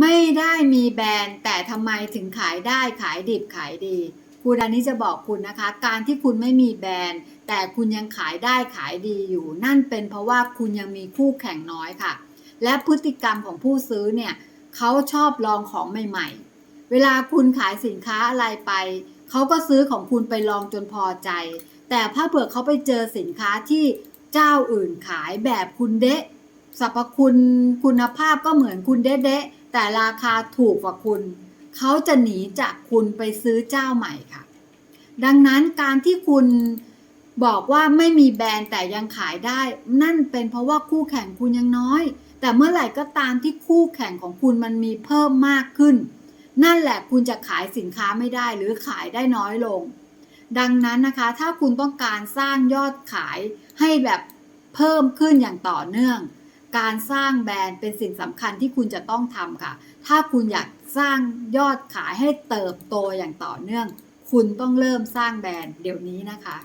ไม่ได้มีแบรนด์แต่ทำไมถึงขายได้ขายดิบขายดีครูดานี้จะบอกคุณนะคะ การที่คุณไม่มีแบรนด์ แต่คุณยังขายได้ขายดีอยู่ นั่นเป็นเพราะว่าคุณยังมีคู่แข่งน้อยค่ะ และพฤติกรรมของผู้ซื้อเนี่ยเขาชอบลองของใหม่ ๆ เวลาคุณขายสินค้าอะไรไป เขาก็ซื้อของคุณไปลองจนพอใจ แต่ถ้าเผื่อเขาไปเจอสินค้าที่เจ้าอื่นขายแบบคุณเดะสรรพคุณคุณภาพก็เหมือนคุณเดะเดะ แต่ราคาถูกกว่าคุณ เขาจะหนีจากคุณไปซื้อเจ้าใหม่ค่ะ ดังนั้นการที่คุณบอกว่าไม่มีแบรนด์แต่ยังขายได้ นั่นเป็นเพราะว่าคู่แข่งคุณยังน้อย แต่เมื่อไหร่ก็ตามที่คู่แข่งของคุณมันมีเพิ่มมากขึ้น นั่นแหละคุณจะขายสินค้าไม่ได้หรือขายได้น้อยลง ดังนั้นนะคะ ถ้าคุณต้องการสร้างยอดขายให้แบบเพิ่มขึ้นอย่างต่อเนื่อง การสร้างแบรนด์เป็นสิ่งสำคัญที่คุณจะต้องทำค่ะ ถ้าคุณอยากสร้างยอดขายให้เติบโตอย่างต่อเนื่อง คุณต้องเริ่มสร้างแบรนด์เดี๋ยวนี้นะคะ